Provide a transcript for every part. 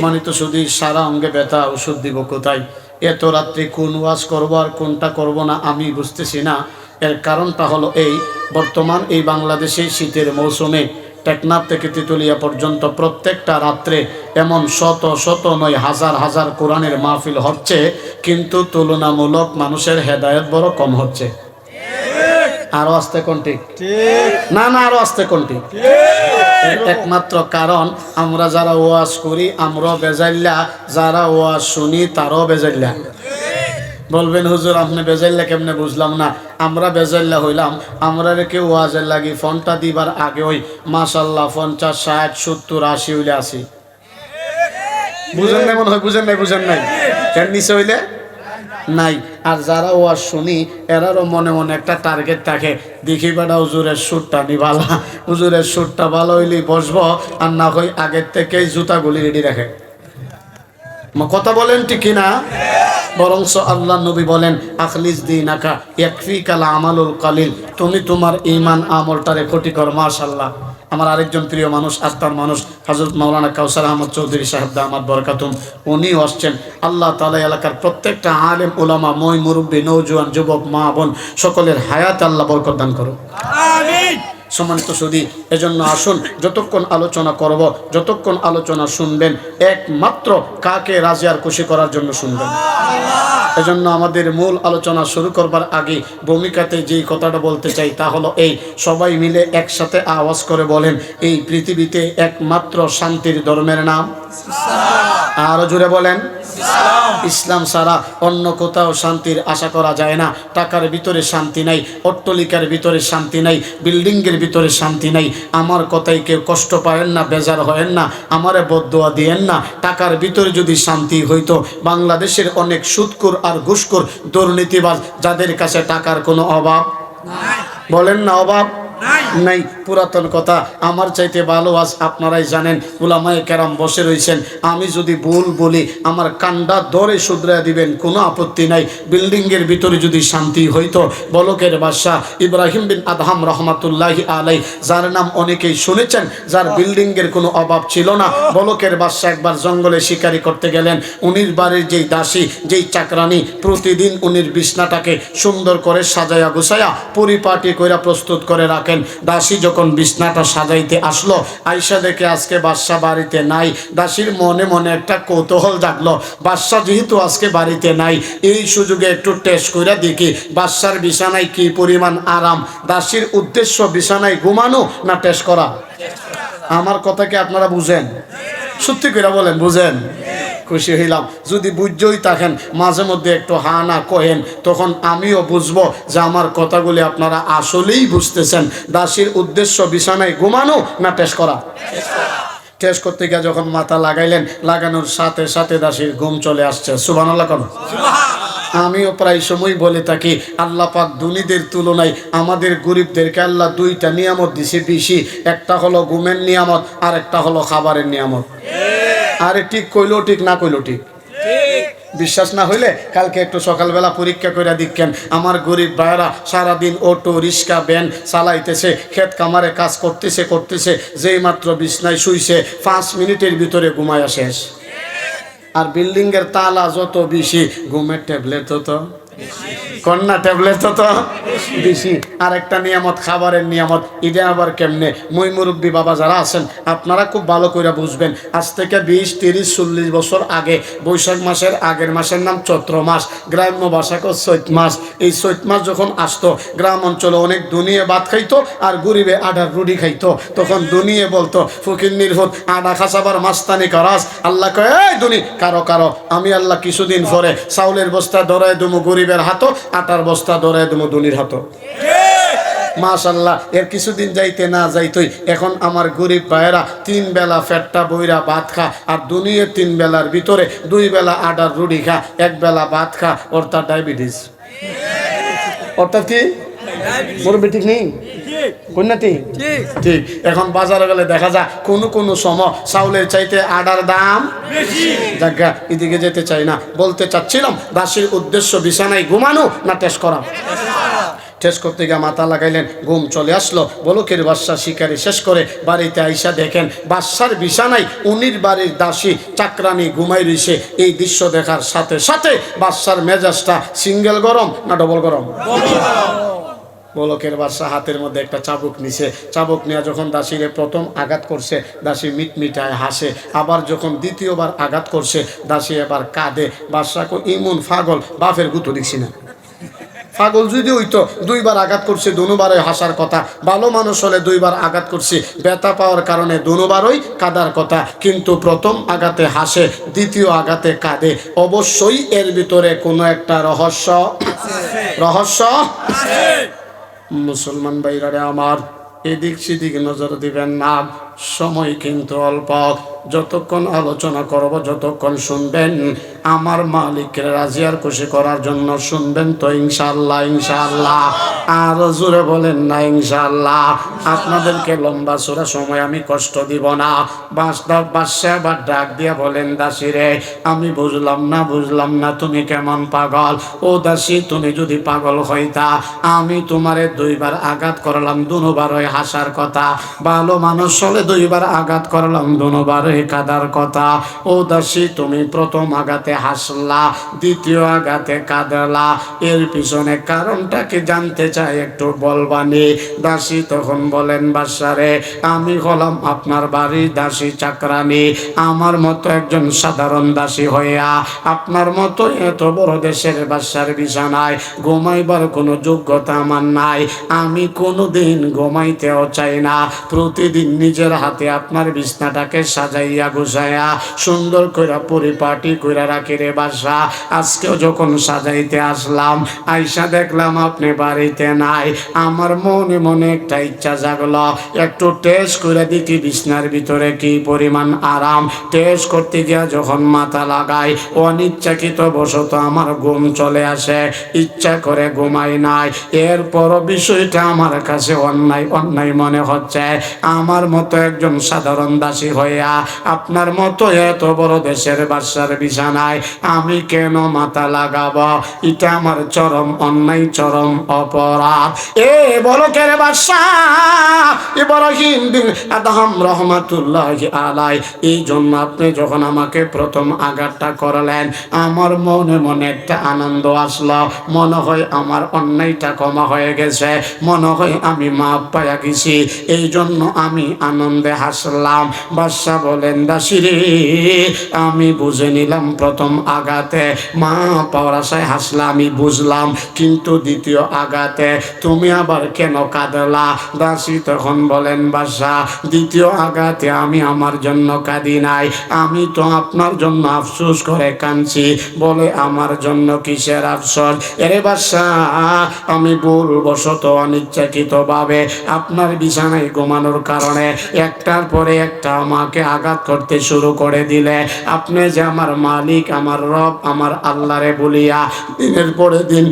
সম্মানিত শুধু সারা অঙ্গে ব্যথা ওষুধ দিব কোথায়? এত রাত্রে কোন ওয়াজ করব আর কোনটা করব না আমি বুঝতেছি না। এর কারণটা হলো এই বর্তমান এই বাংলাদেশে শীতের মৌসুমে টেকনাফ থেকে তেতুলিয়া পর্যন্ত প্রত্যেকটা রাত্রে এমন শত শত নয় হাজার হাজার কোরআনের মাহফিল হচ্ছে কিন্তু তুলনামূলক মানুষের হেদায়ত বড় কম হচ্ছে। আরও আসতে কোনটি না না আরও আসতে কোনটি একমাত্র কারণ, আমরা যারা ওয়াজ করি, আমরাও বেজাইল্লা, যারা ওয়াজ শুনি, তারাও বেজাইল্লা। বলবেন, হুজুর, আপনি বেজাইল্লা কেমনে বুঝলাম না? আমরা বেজাইল্লা হইলাম, আমরা রেখে ওয়াজের লাগি ফোনটা দিবার আগে ওই মাসাল্লাহ পঞ্চাশ, ষাট, সত্তর, আশি হইলে আসি। বুঝেন নাই মনে হয়? বুঝেন নাই বুঝেন নাই? এর নিচে হইলে? নাই। আর যারা ওয়াজ শুনি, এরারও মনে মনে একটা টার্গেট থাকে। দেখি বেটা হুজুরের সুরটা নি ভালো। হুজুরের সুরটা ভালো হইলেই বসবো, আর না হই আগের থেকেই জুতাগুলি রেডি রাখে। কথা বলেন ঠিক কিনা? বরংস আল্লাহ নবী বলেন, আখলিস দিন আকা একফি কালা আমালুল কালিল। তুমি তোমার ইমান আমলটারে ক্ষতি কর মাশাল্লাহ আমার আরেকজন প্রিয় মানুষ আত্মার মানুষ হজরত মাওলানা কাউসার আহমদ চৌধুরী সাহেব দামাদ বরকাতুম, উনিও আসছেন। আল্লাহ তালা এলাকার প্রত্যেকটা আলেম ওলামা মই মুরব্বী নৌজওয়ান যুবক, মা, বোন, সকলের হায়াত আল্লাহ বরকত দান করো সম্মানিত সুদী এজন্য আসুন যতক্ষণ আলোচনা করব, যতক্ষণ আলোচনা শুনবেন, একমাত্র কাকে রাজি আর খুশি করার জন্য শুনবেন। এজন্য আমাদের মূল আলোচনা শুরু করবার আগে ভূমিকাতে যেই কথাটা বলতে চাই তা হলো এই, সবাই মিলে একসাথে আওয়াজ করে বলেন, এই পৃথিবীতে একমাত্র শান্তির ধর্মের নাম। আরও জুড়ে বলেন। ইসলাম ছাড়া অন্য কোথাও শান্তির আশা করা যায় না। টাকার ভিতরে শান্তি নাই, অট্টলিকার ভিতরে শান্তি নাই, বিল্ডিংয়ের ভিতরে শান্তি নাই। আমার কথাই কেউ কষ্ট পায়েন না, বেজার হয়েন না, আমারে বদোয়া দিয়েন না। টাকার ভিতরে যদি শান্তি হইতো, বাংলাদেশের অনেক সুৎকুর আর ঘুষকুর দুর্নীতিবাজ, যাদের কাছে টাকার কোনো অভাব বলেন না অভাব? নাই। পুরাতন কথা। আমার চাইতে ভালো আজ আপনারাই জানেন, উলামায়ে কেরাম বসে রয়েছেন আমি যদি ভুল বলি, আমার কান্ডা দরে শুধরায় দিবেন, কোনো আপত্তি নাই। বিল্ডিংয়ের ভিতরে যদি শান্তি হইতো, বলকের বাদশাহ ইব্রাহিম বিন আদহাম রহমাতুল্লাহি আলাই যার নাম অনেকেই শুনেছেন, যার বিল্ডিংয়ের কোনো অভাব ছিল না। বলকের বাদশাহ একবার জঙ্গলে শিকারি করতে গেলেন। উনির বাড়ির যেই দাসী, যেই চাকরানি, প্রতিদিন উনির বিছনাটাকে সুন্দর করে সাজায়া গুছায়া পরিপাটি কইরা প্রস্তুত করে রাখেন দাসী যখন বিছনাটা সাজাইতে আসলো, আইসা দেখে আজকে বাদশাহ বাড়িতে নাই। দাসীর মনে মনে একটা কৌতূহল জাগলো বাদশাহ যেহেতু আজকে বাড়িতে নাই, এই সুযোগে একটু টেস্ট করে দেখি বাদশার বিছানায় কি পরিমাণ আরাম। দাসীর উদ্দেশ্য বিছানায় ঘুমানো না টেস্ট করা? আমার কথা কি আপনারা বুঝেন? সত্যি করে বলেন, বুঝেন? খুশি হইলাম। যদি বুঝছই থাকেন মাঝে মধ্যে একটু হা না কহেন তখন আমিও বুঝব যে আমার কথাগুলি আপনারা আসলেই বুঝতেছেন। দাসীর উদ্দেশ্য বিছানায় ঘুমানো না টেস্ট করা? টেস্ট করতে গিয়ে যখন মাথা লাগাইলেন লাগানোর সাথে সাথে দাসীর ঘুম চলে আসছে। সুবান আল্লাহ আমিও প্রায় সময় বলে থাকি আল্লাহ পাক দুনিদের তুলনায় আমাদের গরিবদেরকে আল্লাহ দুইটা নিয়ামত দিছে বেশি। একটা হলো ঘুমের নিয়ামত আর একটা হলো খাবারের নিয়ামত। আরে ঠিক কইলো ঠিক, না কইলো ঠিক। বিশ্বাস না হইলে কালকে একটু সকালবেলা পরীক্ষা করে দিচ্ছেন। আমার গরিব ভাইয়েরা সারাদিন অটো, রিক্সা, ভ্যান চালাইতেছে, ক্ষেত কামারে কাজ করতেছে করতেছে, যেই মাত্র বিছনায় শুইছে, পাঁচ মিনিটের ভিতরে ঘুমায়া শেষ। আর বিল্ডিংয়ের তালা যত বেশি, ঘুমের ট্যাবলেট তো। কন্যা ট্যাবলেট তো বেশি। আর একটা নিয়ামত খাবারের নিয়ামত। এটা আবার কেমনে? মই মুরব্বী বাবা যারা আছেন আপনারা খুব ভালো করে বুঝবেন। আজ থেকে বিশ তিরিশ চল্লিশ বছর আগে বৈশাখ মাসের আগের মাসের নাম চৈত্র মাস গ্রাম্য ভাষাকে চৈত মাস। এই চৈত মাস যখন আসতো গ্রাম অঞ্চলে অনেক দুনিয়ে ভাত খাইতো আর গরিবে আডার রুটি খাইতো। তখন দুনিয়ে বলতো ফকির নির্ভর আডা খাসাবার মাস্তানি করাস। আল্লাহ কয় দুনি কারও কারও। আমি আল্লাহ কিছুদিন পরে চাউলের বস্তা ধরায় দুমু গরিবের হাতও আটার বস্তা ধরে দেবো ধনির হাতও। মাশাল্লাহ, এর কিছুদিন যাইতে না যাইতই এখন আমার গরিব ভাইয়েরা তিন বেলা ফেটটা বইরা ভাত খা আর দুনিয়ে তিন বেলার ভিতরে দুই বেলা আডার রুটি খা, এক বেলা ভাত খা অর্থাৎ ডায়াবেটিস। অর্থাৎ কি? নেই? ঠিক? এখন বাজারে গেলে দেখা চাউলের চাইতে আডার দাম এদিকে যেতে চাই না। বলতে চাচ্ছিলাম উদ্দেশ্য বিছানায় ঘুমানো না টেস্ট করা? টেস্ট করতে গিয়ে মাথা লাগাইলেন, ঘুম চলে আসলো। বলকের বাদশা শিকারি শেষ করে বাড়িতে আইসা দেখেন, বাদশার বিছানায় উনির বাড়ির দাসী চাকরানি ঘুমাই রইছে। এই দৃশ্য দেখার সাথে সাথে বাদশার মেজাজটা সিঙ্গেল গরম না ডবল গরম। বলকের বাদশা হাতের মধ্যে একটা চাবুক নিছে। চাবুক নিয়ে যখন দাসীরে প্রথম আঘাত করছে, দাসী মিটমিটায় হাসে। আবার যখন দ্বিতীয়বার আঘাত করছে, দাসী এবার কাঁদে। বাদশাকে ইমন ফাগল, বাপের গুতো দেখছি না। পাগল যদি হইতো, দুইবার আঘাত করছে দুবারে হাসার কথা। ভালো মানুষ হলে দুইবার আঘাত করছি। ব্যথা পাওয়ার কারণে দুবারই কাদার কথা। কিন্তু প্রথম আঘাতে হাসে, দ্বিতীয় আঘাতে কাঁদে। অবশ্যই এর ভিতরে কোনো একটা রহস্য রহস্য মুসলমান ভাইরারে আমার, এদিক সেদিক নজর দিবেন না। সময় কিন্তু অল্প। যতক্ষণ আলোচনা করব, যতক্ষণ শুনবেন, আমার মালিকের রাজিয়ার খুশি করার জন্য শুনবেন তো ইনশাল্লাহ ইনশাল্লাহ আর জোরে বলেন না ইনশাল্লাহ আপনাদেরকে লম্বা চূড়া সময় আমি কষ্ট দিব না। বাসদা বাদশাহ বা ডাক দিয়া বলেন, দাসী রে, আমি বুঝলাম না বুঝলাম না, তুমি কেমন পাগল? ও দাসী, তুমি যদি পাগল হইতা, আমি তোমারে দুইবার আঘাত করলাম দুবার ওই হাসার কথা। ভালো মানুষ হলে দুইবার আঘাত করলাম দুবার ওই কাদার কথা। ও দাসী, তুমি প্রথম আঘাতে হাসলা, দ্বিতীয় আঘাতে কাঁদলা। এর পিছনে কারণটা কি জানতে চাই একটু বলবানি দাসী তখন বলেন বাসারে আমি হলাম আপনার বাড়ির দাসী চাকরানি। আমার মতো একজন সাধারণ দাসী হইয়া আপনার মতো এত বড় দেশের বাসার বিছানায় ঘুমাইবার কোনো যোগ্যতা আমার নাই। আমি কোনো দিন ঘুমাইতেও চাই না। প্রতিদিন নিজের হাতে আপনার বিছনাটাকে সাজাইয়া গুছাইয়া সুন্দর কইরা পরিপাটি কইরা রাখি রে বাসা আজকেও যখন সাজাইতে আসলাম, আইসা দেখলাম আপনি বাড়িতে নাই। আমার মনে মনে একটা ইচ্ছা জাগলো, একটু টেস্ট করে দেখি বিছনার ভিতরে কি পরিমাণ আরাম। টেস্ট করতে গিয়া যখন মাথা লাগাই, অনিচ্ছাকৃত বশত আমার ঘুম চলে আসে, ইচ্ছা করে ঘুমাই নাই। এরপর বিষয়টা আমার কাছে অন্যায় অন্যায় মনে হচ্ছে। আমার মতো একজন সাধারণ দাসী হইয়া আপনার মতো এত বড় দেশের বাসার বিছানায় আমি কেন মাথা লাগাবো? এটা আমার চরম অন্যায়, চরম অপরাধ এ বড় কেরে বাসা ইব্রাহিম বিন রহমাতুল্লাহ আলাই, এই জন্য আপনি যখন আমাকে প্রথম আঘাতটা করলেন, আমার মনে মনে একটা আনন্দ আসলো। মনে হয় আমার অন্যায়টা ক্ষমা হয়ে গেছে। মনে হয় আমি মাপ পাইয়া গেছি। এই জন্য আমি আনন্দে হাসলাম। বাদশা বলেন, দাসিরে, আমি বুঝে নিলাম প্রথম আঘাতে। মা পাওয়ার আশায় হাসলা আমি বুঝলাম। কিন্তু দ্বিতীয় আঘাতে তুমি আবার কেন কাঁদলা? দাসী তখন বলেন বাসা দ্বিতীয় আঘাতে আমি আমার জন্য কাঁদি নাই। আমি তো আপনার জন্য আফসোস করে কাঁদছি। বলে আমার জন্য কিসের আফসোস? এরে বাসা আমি ভুলবশত অনিচ্ছাকৃত ভাবে আপনার বিছানায় ঘুমানোর কারণে একটার পরে একটা আমাকে আঘাত করতে শুরু করে দিলে। আপনি যে আমার মালিক, আমার রব, আমার আল্লাহরে বলিয়া দিনের পরে দিন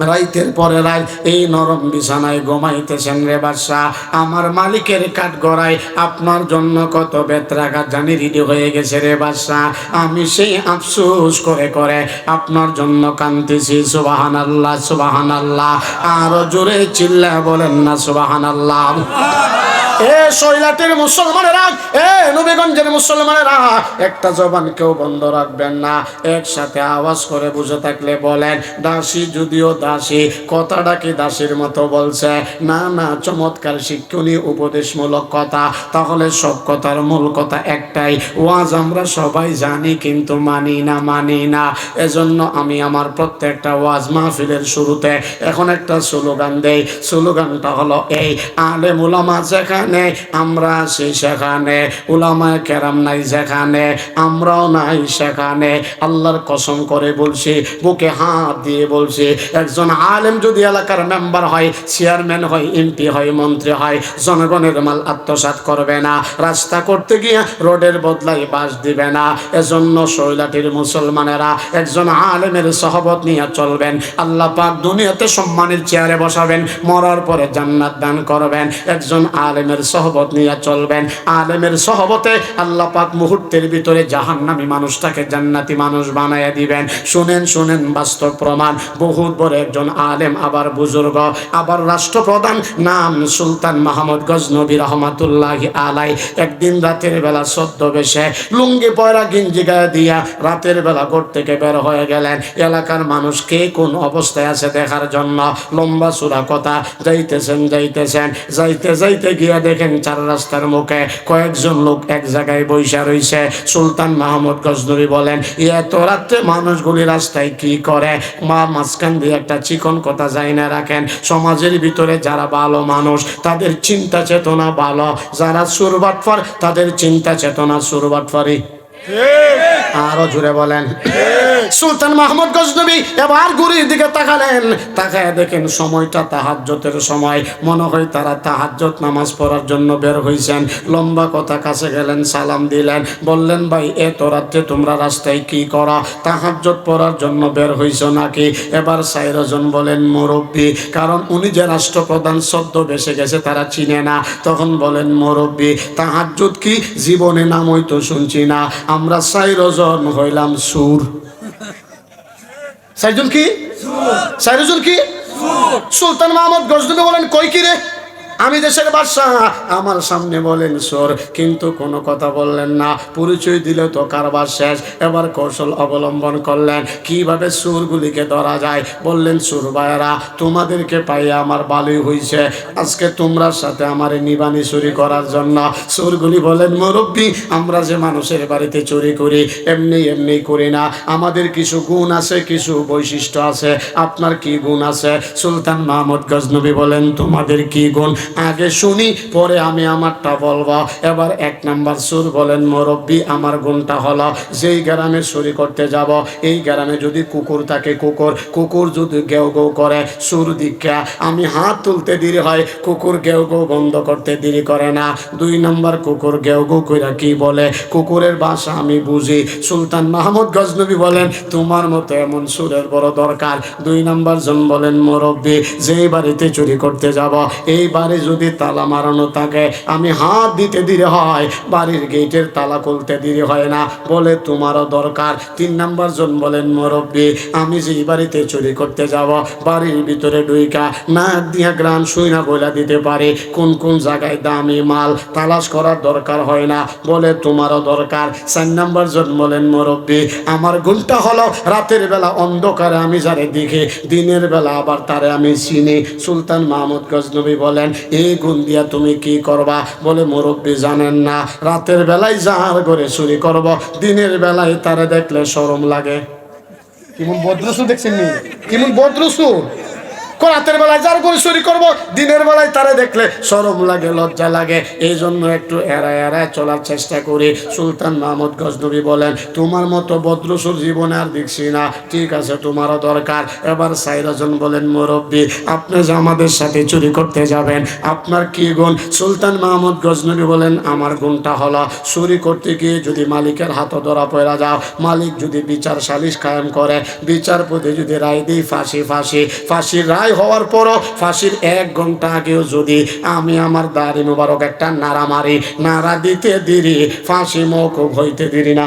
রাইতের পরে রাই এই নরম বিছানায় ঘুমাইতেছেন রে বাদশা। আমার মালিকের কাঠ গড়ায় আপনার জন্য কত বেত্রাঘাত জানি রিডি হয়ে গেছে রে বাদশা। আমি সেই আফসুস করে করে আপনার জন্য কান্দিছি সুবাহান আল্লাহ সুবাহান আল্লাহ আরও জোরে চিল্লা বলেন না সুবাহান আল্লাহ এ একটা জবান কেউ বন্ধ রাখবেন না, একসাথে আওয়াজ করে বুঝে থাকলে বলেন, দাসী যদিও দাসী, কথাটা কি দাসীর মতো বলছে? না না, চমৎকার উপদেশমূলক কথা, তাহলে সব কথার মূল কথা একটাই, ওয়াজ আমরা সবাই জানি কিন্তু মানি না মানি না, এজন্য আমি আমার প্রত্যেকটা ওয়াজ মাহফিলের শুরুতে এখন একটা স্লোগান দেই, স্লোগানটা হলো এই আলে উলামা যেখানে আমরা আছি সেখানে, উলামায় কেরাম নাই যেখানে আমরাও নাই সেখানে। আল্লাহর কসম করে বলছি, বুকে হাত দিয়ে বলছি, একজন আলেম যদি এলাকার মেম্বার হয়, চেয়ারম্যান হয়, এমপি হয়, মন্ত্রী হয়, জনগণের মাল আত্মসাৎ করবে না। রাস্তা করতে গিয়ে রোডের বদলায় বাস দিবে না। এজন্য শৈলাটির মুসলমানেরা একজন আলেমের সহবত নিয়ে চলবেন। আল্লাহ পাক দুনিয়াতে সম্মানের চেয়ারে বসাবেন, মরার পরে জান্নাত দান করবেন। একজন আলেমের আলেমের সহবত নিয়ে চলবেন। আলেমের সহবতে আল্লাহ পাক মুহূর্তের ভিতরে জাহান্নামী মানুষটাকে জান্নাতি মানুষ বানাইয়া দিবেন। শুনেন শুনেন বাস্তব প্রমাণ। বহুত বড় একজন আলেম, আবার বুজুর্গ, আবার রাষ্ট্রপ্রধান। নাম সুলতান মাহমুদ গজনবী রহমাতুল্লাহ আলাই। একদিন রাতের বেলা সদ্য বেশে লুঙ্গি পয়রা গিঞ্জি গায়ে দিয়া রাতের বেলা ঘর থেকে বের হয়ে গেলেন। এলাকার মানুষ কে কোন অবস্থায় আছে দেখার জন্য লম্বা সুরা কথা, যাইতেছেন যাইতেছেন, যাইতে যাইতে গিয়া দেখেন চার রাস্তার মুখে কয়েকজন লোক এক জায়গায় বৈশা রয়েছে সুলতান মাহমুদ গজনবী বলেন এত রাত্রে মানুষগুলি রাস্তায় কি করে? মা মাঝখান দিয়ে একটা চিকন কথা যাই না রাখেন, সমাজের ভিতরে যারা ভালো মানুষ, তাদের চিন্তা চেতনা ভালো। যারা সুরবাটফার, তাদের চিন্তা চেতনা সুরবাটফারি আরও জুড়ে বলেন। সুলতান মাহমুদ গজনবী এবার গুরির দিকে তাকালেন। তাকায় দেখেন সময়টা তাহাজ্জতের সময়। মনে হয় তারা তাহাজ্জত নামাজ পড়ার জন্য বের হয়েছেন লম্বা কথা কাছে গেলেন, সালাম দিলেন। বললেন, ভাই, এত রাত্রে তোমরা রাস্তায় কি করা? তাহাজ্জত পড়ার জন্য বের হইছ নাকি? এবার সাইরজন বলেন, মুরব্বী, কারণ উনি যে রাষ্ট্রপ্রধান সদ্য বেসে গেছে তারা চিনে না। তখন বলেন, মুরব্বী তাহাজ্জত কি? জীবনে নাম হইতো শুনছি না। আমরা সাইরজন হইলাম সুর। চারজন কি? চারজন কি? সুলতান মাহমুদ গজনবী বলেন কই কি রে? আমি দেশের বাদশাহ। আমার সামনে বলেন, সোর, কিন্তু কোনো কথা বললেন না। পরিচয় দিলে তো কারবার শেষ। এবার কৌশল অবলম্বন করলেন। কীভাবে সুরগুলিকে ধরা যায়? বললেন, সুর ভাইয়েরা, তোমাদেরকে পাই আমার ভালোই হইছে। আজকে তোমরার সাথে আমার নিবানি চুরি করার জন্য। সুরগুলি বলেন, মুরব্বী, আমরা যে মানুষের বাড়িতে চুরি করি, এমনি এমনি করি না। আমাদের কিছু গুণ আছে, কিছু বৈশিষ্ট্য আছে। আপনার কি গুণ আছে? সুলতান মাহমুদ গজনবী বলেন, তোমাদের কি গুণ? আগে শুনি, পরে আমি আমারটা বলব। এবার এক নাম্বার সুর বলেন, মুরব্বী, আমার গুণটা হলো যেই গ্রামে চুরি করতে যাব, এই গ্রামে যদি কুকুর থাকে, কুকুর কুকুর যদি গেউ গেউ করে, সুর দীক্ষা। আমি হাত তুলতে দেরি হয়, কুকুর গেউ গেউ বন্ধ করতে দেরি করে না। দুই নম্বর, কুকুর গেউ গেউ কইরা কি বলে? কুকুরের বাসা আমি বুঝি। সুলতান মাহমুদ গজনবী বলেন, তোমার মতো এমন সুরের বড় দরকার। দুই নম্বর জন বলেন, মুরব্বী, যেই বাড়িতে চুরি করতে যাব, এই বাড়ি যদি তালা মারানো থাকে, আমি হাত দিতে দিতে হয়। বাড়ির গেটের তালা খুলতে দিলে হয় না। বলে, তোমারও দরকার। তিন নাম্বার জন বলেন, মুরব্বী, আমি যেই বাড়িতে চুরি করতে যাব, বাড়ির ভিতরে ডুইকা না দিয়া গ্রাম শুই না বইলা দিতে পারে। কোন কোন জায়গায় দামি মাল তালাশ করার দরকার হয় না। বলে, তোমারও দরকার। চার নাম্বার জন বলেন, মুরব্বী, আমার গুণটা হলো রাতের বেলা অন্ধকারে আমি যারে দেখি, দিনের বেলা আবার তারে আমি চিনি। সুলতান মাহমুদ গজনবী বলেন এই গুণ দিয়া তুমি কি করবা? বলে, মুরব্বী জানেন না। রাতের বেলায় যাহার করে চুরি করব। দিনের বেলায় তারা দেখলে শরম লাগে। কেমন বদ্রসু দেখছেন কেমন বদ্রসু রাতের বেলায় যার করে চুরি করব, দিনের বেলায় তারে দেখলে সরম লাগে, লজ্জা লাগে। এই জন্য একটু এড়ায় এড়ায় চলার চেষ্টা করি। সুলতান মাহমুদ গজনবী বলেন, তোমার মতো বদ্রসুর জীবনে আর দেখছি না। ঠিক আছে, তোমারও দরকার। এবার সাইরাজন বলেন, মুরব্বী, আপনি যে আমাদের সাথে চুরি করতে যাবেন, আপনার কি গুণ? সুলতান মাহমুদ গজনবী বলেন, আমার গুণটা হলো, চুরি করতে গিয়ে যদি মালিকের হাত ধরা পড়া যাও মালিক যদি বিচার সালিশ কায়েম করে, বিচারপতি যদি রায় দিই ফাঁসি ফাঁসি, ফাঁসির রায় হওয়ার পরও ফাঁসির এক ঘণ্টা আগেও যদি আমি আমার দাড়ি মুবারক একটা নাড়া মারি, নাড়া দিতে দিরি, ফাঁসি মৌকুব হইতে দিরি না।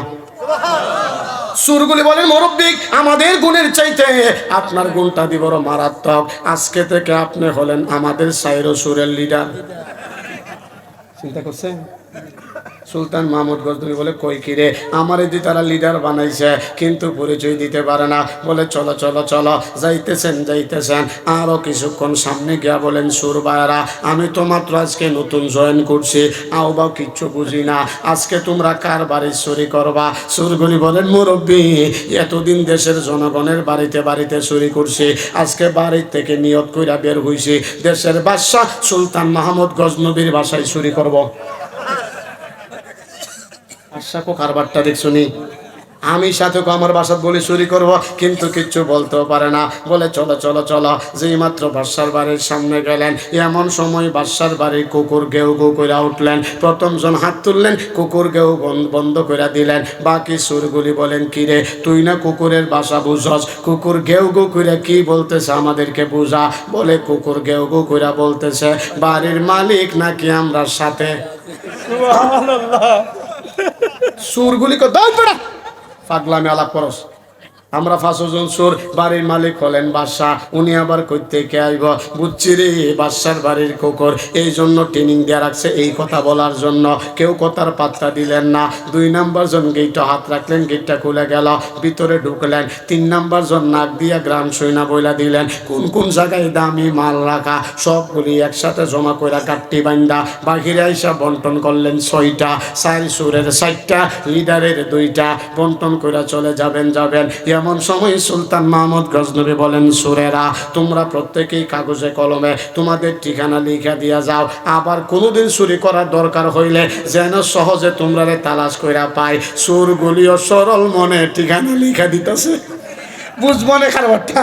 সুরগুলি বলেন মুরব্বিক আমাদের গুণের চাইতে আপনার গুণটা দি মারাত্মক। আজকে থেকে আপনি হলেন আমাদের সাইরো সুরের লিডার চিন্তা করছেন? সুলতান মাহমুদ গজনবী বলে, কই কিরে আমার যদি তারা লিডার বানাইছে, কিন্তু পরিচয় দিতে পারে না। বলে, চলো চলো চলো, যাইতেছেন যাইতেছেন। আরও কিছুক্ষণ সামনে গিয়া বলেন, সুর বায়রা, আমি তো মাত্র আজকে নতুন জয়েন করছি। আও বাও কিচ্ছু বুঝি না। আজকে তোমরা কার বাড়ির চুরি করবা? সুরগুলি বলেন, মুরব্বী, এতদিন দেশের জনগণের বাড়িতে বাড়িতে চুরি করছি। আজকে বাড়ির থেকে নিয়ত কইরা বের হইছি। দেশের বাদশাহ সুলতান মাহমুদ গজনবীর বাসায় চুরি করব। কো কারবারটা দেখছনি আমি সাথে আমার বাসাত বলি চুরি করব, কিন্তু কিচ্ছু বলতেও পারে না। বলে, চলো চলো চলো। যেই মাত্র বাসার বাড়ির সামনে গেলেন, এমন সময় বাসার বাড়ির কুকুর গেউ গেউ করে উঠলেন। প্রথম জন হাত তুললেন, কুকুর গেউ বন্ধ করে দিলেন। বাকি সুরগুলি বলেন, কিরে, তুই না কুকুরের বাসা বুঝস? কুকুর গেউ গেউ করে কি বলতেছে আমাদেরকে বুঝা? বলে, কুকুর গেউ গেউ করে বলতেছে, বাড়ির মালিক নাকি আমরা সাথে? সুরগুলি কো দাও বেড়া। পাগলামি আলাপ করস। আমরা ফাঁসজন সুর বাড়ির মালিক হলেন বাদশাহ। উনি আবার কইতে কে আইব? বুঝছি রে, বাদশার বাড়ির কুকুর। এই জন্য ট্রেনিং দেওয়া রাখছে এই কথা বলার জন্য। কেউ কথার পাত্তা দিলেন না। দুই নাম্বার জন গেটটা হাত রাখলেন গেটটা খুলে গেল। ভিতরে ঢুকলেন। তিন নাম্বার জন নাক দিয়া গ্রাম সৈনা বইলা দিলেন, কোন কোন জায়গায় দামি মাল রাখা? সবগুলি একসাথে জমা কইরা কাটটি বান্দা বাহিরে আইসা বন্টন করলেন ছয়টা। চার সুরের চারটা, লিডারের দুইটা। বন্টন কইরা চলে যাবেন যাবেন। এমন সময় সুলতান মাহমুদ গজনবী বলেন, সুরেরা, তোমরা প্রত্যেকেই কাগজে কলমে তোমাদের ঠিকানা লিখা দিয়া যাও। আবার কোনোদিন চুরি করার দরকার হইলে যেন সহজে তোমরা তালাশ কইরা পাই। সুর গুলিও সরল মনে ঠিকানা লিখা দিতেছে। বুঝব না খারাপটা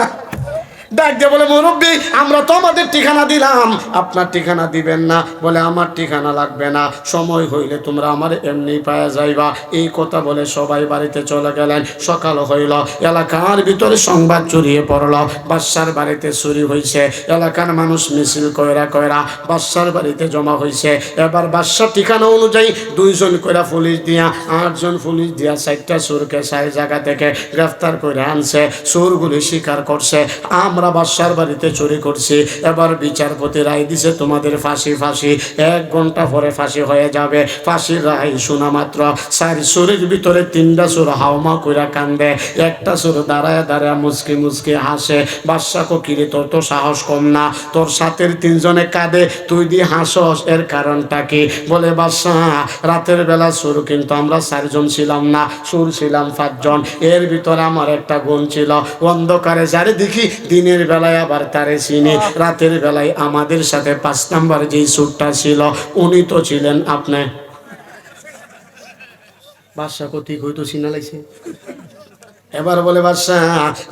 ডাক বলে, মুরব্বী, আমরা তো আমাদের ঠিকানা দিলাম। আপনার ঠিকানা দিবেন না। বলে, আমার ঠিকানা লাগবে না। সময় হইলে তোমরা আমার এমনি পাওয়া যাইবা। এই কথা বলে সবাই বাড়িতে চলে গেলেন। সকাল হইল, এলাকার ভিতরে সংবাদ চুরিয়ে পড়ল। বাদশার বাড়িতে চুরি হয়েছে এলাকার মানুষ মিছিল কয়রা কয়রা বাদশার বাড়িতে জমা হয়েছে এবার বাদশার ঠিকানা অনুযায়ী দুইজন কইরা পুলিশ দিয়া, আটজন পুলিশ দিয়া চারটা সুরকে চার জায়গা থেকে গ্রেফতার করে আনছে। সুরগুলি স্বীকার করছে। আমরা বাদশার বাড়িতে চুরি করছি। এবার বিচারপতি রায় দিছে, তোমাদের ফাঁসি ফাঁসি। এক ঘণ্টা পরে ফাঁসি হয়ে যাবে। ফাঁসির রায় শোনা মাত্র। চার সুরের ভিতরে তিনটা সুর হাওমা কইরা কান্দে। একটা সুর দাঁড়ায় দাঁড়ায় মুসকি মুসকি হাসে। বাদশা কিরে তোর তো সাহস কম না। তোর সাথের তিনজনে কাঁদে, তুই দি হাসস। এর কারণটা কি? বলে, বাদশা, রাতের বেলা সুর কিন্তু আমরা চারজন ছিলাম না। সুর ছিলাম পাঁচজন। এর ভিতরে আমার একটা গুণ ছিল। অন্ধকারে যারে দেখি দিনের বেলায় আবার তারে চিনি। রাতের বেলায় আমাদের সাথে পাঁচ নাম্বার যেই সুরটা ছিল, উনি তো ছিলেন আপনি। বাদশা কর্তৃক হয়তো চিনা লাগছে। এবার বলে বাদশা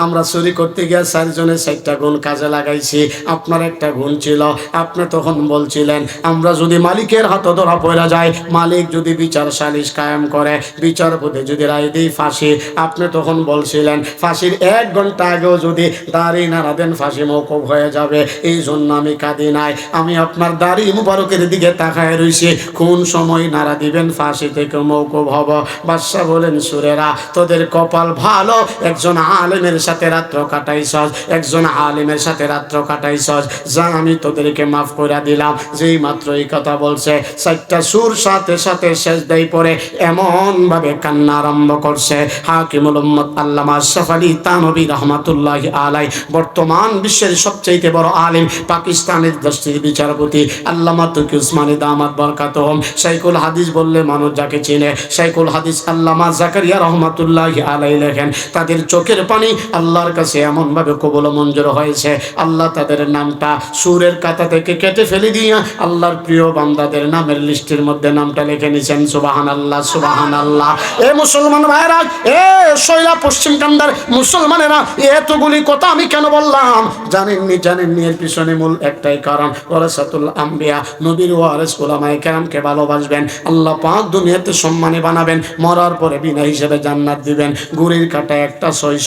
আমরা চুরি করতে গিয়ে চারজনের চারটা গুণ কাজে লাগাইছি। আপনার একটা গুণ ছিল, আপনি তখন বলছিলেন, আমরা যদি মালিকের হাতে ধরা পড়া যায় মালিক যদি বিচার সালিশ কায়েম করে, বিচারপতি যদি রায় দিই ফাঁসি, আপনি তখন বলছিলেন, ফাঁসির এক ঘণ্টা আগেও যদি দাড়ি নাড়া দেন, ফাঁসি মৌকুব হয়ে যাবে। এই জন্য আমি কাঁদি নাই। আমি আপনার দাড়ি মুবারকের দিকে তাকায় রইছি। কোন সময় নাড়া দিবেন, ফাঁসি থেকে মৌকুব হব। বাদশাহ বলেন, সুরেরা, তোদের কপাল ভালো একজন আলেমের সাথে রাত্র কাটাইছস একজন আলেমের সাথে রাত্র কাটাইছস যা আমি তোদেরকে মাফ করে দিলাম, যেই মাত্র এই কথা বলছে, চারটা সুর সাথে সাথে শেষ দেই পরে এমন ভাবে কান্না আরম্ভ করছে। হাকিমুল উম্মত আল্লামা আশরাফ আলী তানবী রহমাতুল্লাহ আলাই বর্তমান বিশ্বের সবচেয়ে বড় আলিম, পাকিস্তানের দশটির বিচারপতি আল্লামা তুকি উসমানী দামাত বরকাতহম শাইকুল হাদিস বললে মানুষ যাকে চিনে শাইকুল হাদিস আল্লামা জাকারিয়া রহমাতুল্লাহ আলাই লেখেন তাদের চোখের পানি আল্লাহর কাছে এমনভাবে কবল মঞ্জুর হয়েছে। আল্লাহ তাদের নামটা সুরের কাতা থেকে কেটে ফেলে দিয়ে আল্লাহর প্রিয় বান্দাদের নামের লিস্টের মধ্যে নামটা লিখে নিছেন সুবাহান আল্লাহ সুবাহান আল্লাহ এ মুসলমান ভাইরা, এ শৈলা পশ্চিম কান্দার মুসলমানেরা, এতগুলি কথা আমি কেন বললাম? জানেননি জানেননি, এর পিছনে মূল একটাই কারণ, ওরাসাতুল আম্বিয়া, নবীর ওয়ারেস ওলামায়ে কেরামকে ভালোবাসবেন, আল্লাহ পাক দুনিয়াতে সম্মানে বানাবেন, মরার পরে বিনা হিসেবে জান্নাত দিবেন গুড়ির কাটা একটা ছয়